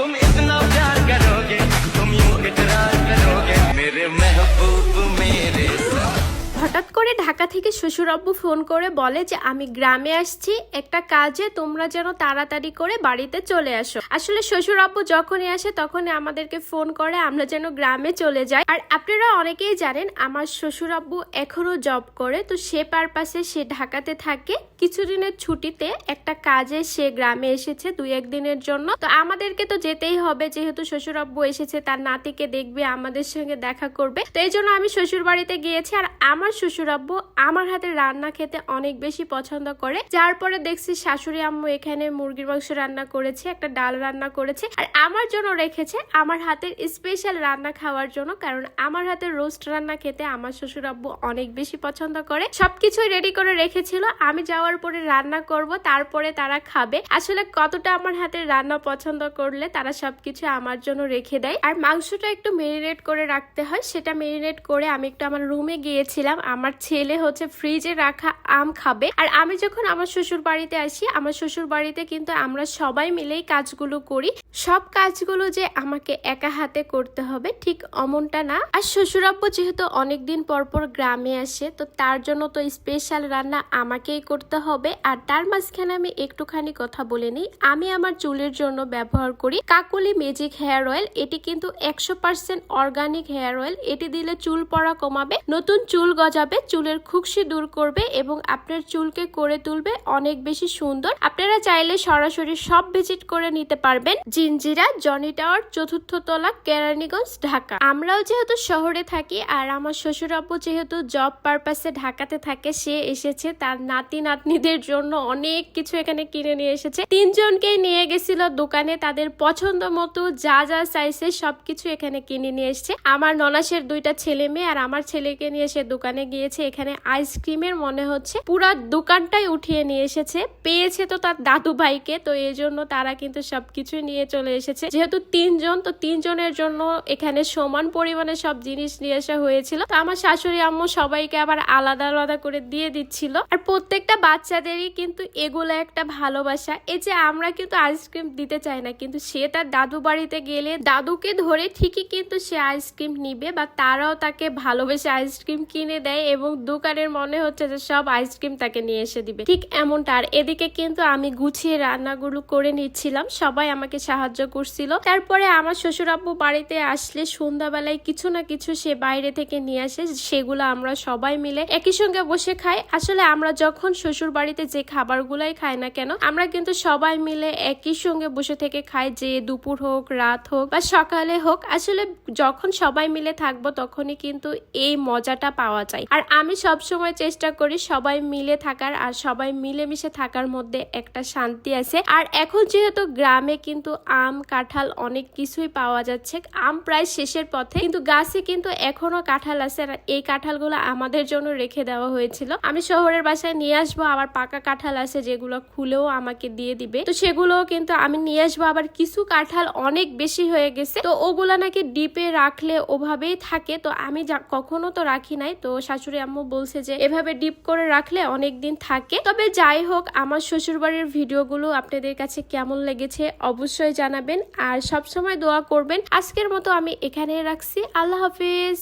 तुम इतना प्यार करोगे तुम यूँ इकरार करोगे। मेरे महबूब হঠাৎ করে ঢাকা থেকে শ্বশুর আব্বু ফোন করে বলে যে, আমি গ্রামে আসছি। একটা কাজে তোমরা যেন তাড়াতাড়ি করে বাড়িতে চলে আসো। আসলে শ্বশুর আব্বু যখনই আসে তখনই আমাদেরকে ফোন করে, আমরা যেন গ্রামে চলে যাই। আর আপনারা অনেকেই জানেন, আমার শ্বশুর আব্বু এখনও জব করে, তো সে পারপাসে সে ঢাকাতে থাকে। কিছুদিনের ছুটিতে একটা কাজে সে গ্রামে এসেছে দুই একদিনের জন্য। তো আমাদেরকে তো যেতেই হবে, যেহেতু শ্বশুর আব্বু এসেছে, তার নাতিকে দেখবে, আমাদের সঙ্গে দেখা করবে। তো এই জন্য আমি শ্বশুর বাড়িতে গিয়েছি। আর আমার শ্বশুর আব্বু আমার হাতে রান্না খেতে অনেক বেশি পছন্দ করে। যার পরে দেখছি শাশুড়ি আম্মু এখানে মুরগির মাংস রান্না করেছে, একটা ডাল রান্না করেছে, আর আমার জন্য রেখেছে আমার হাতের স্পেশাল রান্না খাওয়ার জন্য, কারণ আমার হাতের রোস্ট রান্না খেতে আমার শ্বশুর আব্বু অনেক বেশি পছন্দ করে। সবকিছুই রেডি করে রেখেছিল, আমি যাওয়ার পরে রান্না করব, তারপরে তারা খাবে। আসলে কতটা আমার হাতের রান্না পছন্দ করলে তারা সবকিছু আমার জন্য রেখে দেয়। আর মাংসটা একটু মেরিনেট করে রাখতে হয়, সেটা মেরিনেট করে আমি একটু আমার রুমে গিয়েছিলাম আমার ছেলে হচ্ছে ফ্রিজে রাখা আম খাবে। আর আমি যখন আমার শ্বশুর বাড়িতে আসি, আমার শ্বশুর বাড়িতে কিন্তু আমরা সবাই মিলেই কাজগুলো করি। সব কাজগুলো যে আমাকে একা হাতে করতে হবে, ঠিক অমনটা না। আর শ্বশুরাব্বু যেহেতু অনেকদিন পর পর গ্রামে আসে, তো তার জন্য তো স্পেশাল রান্না আমাকেই করতে হবে। আর তার মাঝখানে আমি একটুখানি কথা বলে নিই। আমি আমার চুলের জন্য ব্যবহার করি কাকুলি ম্যাজিক হেয়ার অয়েল এটি কিন্তু একশো পার্সেন্ট অর্গানিক হেয়ার অয়েল এটি দিলে চুল পড়া কমাবে। নতুন চুল গজাবে চুলের খুকশি দূর করবে এবং আপনার চুলকে করে তুলবে অনেক বেশি সুন্দর। আপনারা চাইলে সরাসরি সব ভিজিট করে নিতে পারবেন। জিঞ্জিরা জনি টাওয়ার, চতুর্থ তলা, কেরানীগঞ্জ, ঢাকা। আমরাও যেহেতু শহরে থাকি আর আমার শ্বশুর আব্বু যেহেতু জব পারপাসে ঢাকাতে থাকে, সে এসেছে। তার নাতি, নাতনিদের জন্য অনেক কিছু এখানে কিনে নিয়ে এসেছে। তিনজনকেই নিয়ে গেছিল দোকানে। তাদের পছন্দ মতো যা যা চাইছে সবকিছু এখানে কিনে নিয়ে এসেছে। আমার ননাসের দুইটা ছেলে মেয়ে আর আমার ছেলেকে নিয়ে সে দোকানে গিয়েছে, এখানে আইসক্রিমের মনে হচ্ছে। পুরা দোকানটাই উঠিয়ে নিয়ে এসেছে। পেয়েছে তো তার দাদু ভাইকে তো এই জন্য তারা কিন্তু সবকিছু নিয়ে চলে এসেছে। যেহেতু তিনজন, তো তিনজনের জন্য এখানে সমান পরিমাণে সব জিনিস নিয়ে আসা হয়েছিল। তো আমার শাশুড়ি আম্মু সবাইকে আবার আলাদা আলাদা করে দিয়ে দিচ্ছিল। আর প্রত্যেকটা বাচ্চাদেরই কিন্তু এগুলো একটা ভালোবাসা। এই যে আমরা কিন্তু আইসক্রিম দিতে চাই না, কিন্তু সে তার দাদু বাড়িতে গেলে দাদুকে ধরে ঠিকই কিন্তু সে আইসক্রিম নিবে বা তারাও তাকে ভালোবেসে আইসক্রিম কিনে দেয়। এবং দোকানের মনে হচ্ছে যে সব আইসক্রিম তাকে নিয়ে এসে দিবে। ঠিক এমনটা। আর এদিকে কিন্তু আমি গুছিয়ে রান্নাগুলো করে নিচ্ছিলাম। সবাই আমাকে সাহায্য করছিল। তারপরে আমার শ্বশুর আব্বু বাড়িতে আসলে সন্ধ্যাবেলায় কিছু না কিছু সে বাইরে থেকে নিয়ে আসে। সেগুলো আমরা সবাই মিলে একই সঙ্গে বসে খাই। আসলে আমরা যখন শ্বশুর বাড়িতে যে খাবারগুলাই খাই না কেন, আমরা কিন্তু সবাই মিলে একই সঙ্গে বসে থেকে খাই। যে দুপুর হোক, রাত হোক বা সকালে হোক। আসলে যখন সবাই মিলে থাকব তখনই কিন্তু এই মজাটা পাওয়া যায়। আর আমি সব সময় চেষ্টা করি সবাই মিলে থাকার, আর সবাই মিলেমিশে থাকার মধ্যে একটা শান্তি আছে। আর এখন যেহেতু গ্রামে কিন্তু আম, কাঁঠাল অনেক কিছুই পাওয়া যাচ্ছে, আম প্রায় শেষের পথে। কিন্তু গাছে কিন্তু এখনও কাঁঠাল আছে, আর এই কাঁঠালগুলো আমাদের জন্য রেখে দেওয়া হয়েছিল। আমি শহরের বাসায় নিয়ে আসব, আবার পাকা কাঁঠাল আছে যেগুলো খুলেও আমাকে দিয়ে দিবে। তো সেগুলোও কিন্তু আমি নিয়ে আসব, আবার কিছু কাঁঠাল অনেক বেশি হয়ে গেছে। তো ওগুলা নাকি ডিপে রাখলে ওভাবেই থাকে, তো আমি কখনো তো রাখি নাই, তো শাশুড়ি আম্মু বলছে যে, এভাবে ডিপ করে রাখলে অনেক দিন থাকে। তবে যাই হোক, আমার শ্বশুরবাড়ির ভিডিওগুলো আপনাদের কাছে কেমন লেগেছে অবশ্যই জানাবেন। আর সবসময় দোয়া করবেন। আজকের মতো আমি এখানে রাখছি। আল্লাহ হাফিজ।